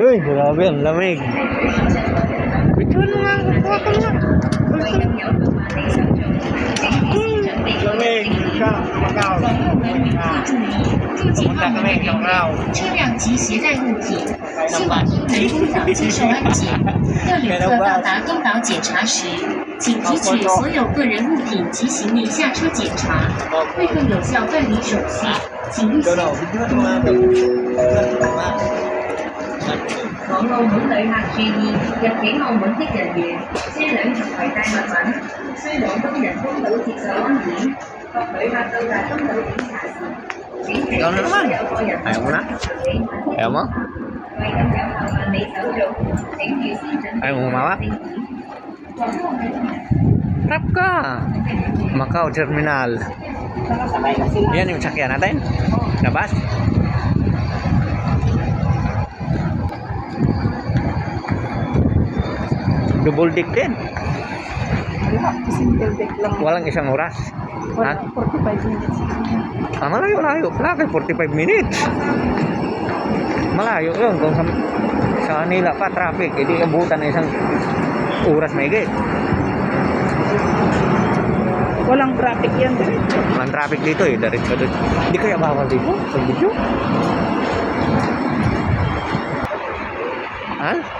Uy, grabe, ang lamig. Picture mo nga, kuha ka nga. Lamig, 入境澳门人员、车辆及携带物品需往东人工岛接受安检。客旅客到达东岛检查时，请提取所有个人物品及行李下车检查，为更有效办理手续。请勿阻。往澳门旅客注意，入境澳门的人员、车辆及携带物品需往东人工岛接受安检。各旅客到达东岛检查时。Ikaw na naman. Ayaw mo na? Ayaw mo? Ayaw mo? Harap ka! Macau Terminal. Yan yung sakyan natin. Labas. Double deck din. Walang isang oras. Wala, Ha? 45 minutes. Ah, malayo, malayo. Plaka, 45 minutes. Malayo yun. Kung sa, sa Manila pa, traffic. Hindi abutan na isang oras may Walang traffic yan. Ang traffic dito eh, diretso doon. Hindi kaya bawal dito sa video? Ha?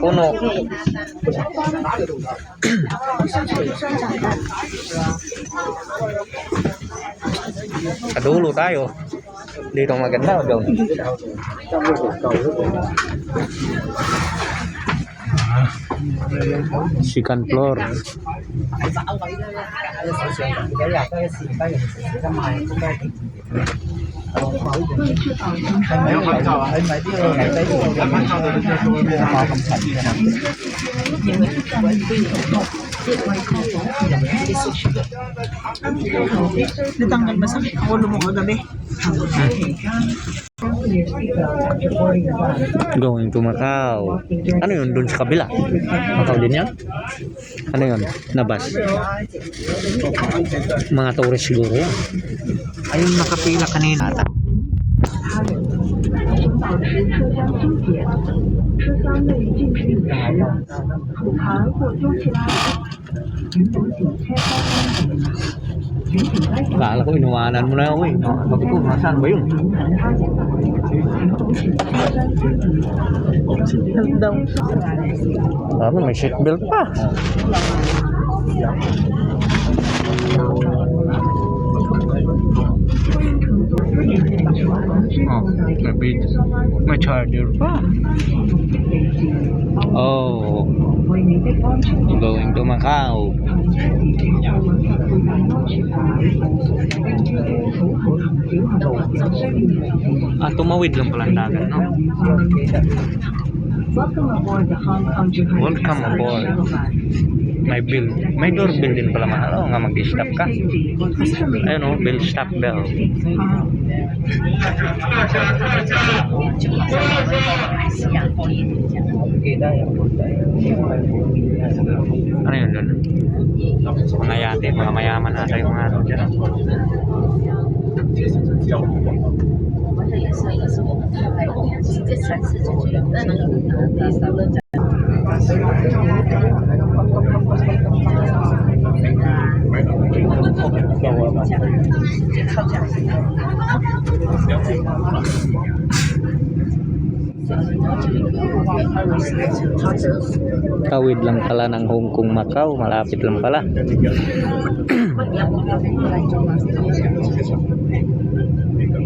puno. Sa tayo. Dito maganda o doon? 嗯好的好 Natanggal ba sa ulo mo kagabi? Going to Macau. Ano yun? Doon sa kabila? Macau din yan? Ano yun? Nabas? Mga tourist siguro yan. Ayun nakapila kanina. 保持车厢纠结，车厢内禁止饮食，吐痰或丢弃垃圾，允许仅签单单的。lạ là có mình hòa đàn nó ấy nó nó cũng nó sang mấy đồng đồng đó mình sẽ biết Oh, may. May charger pa. Oh. Going to Macau. Ah, tumawid lang pala ang dagat, no? Welcome aboard the. May bill. May doorbell din pala mahal. Oo nga, mag-stop ka. Ayun o, bill stop bell. Ano yun doon? Mga yate, mga mayaman nata yung mga ano dyan. 这 Tawid lang pala ng Hong Kong, Macau. Malapit lang pala.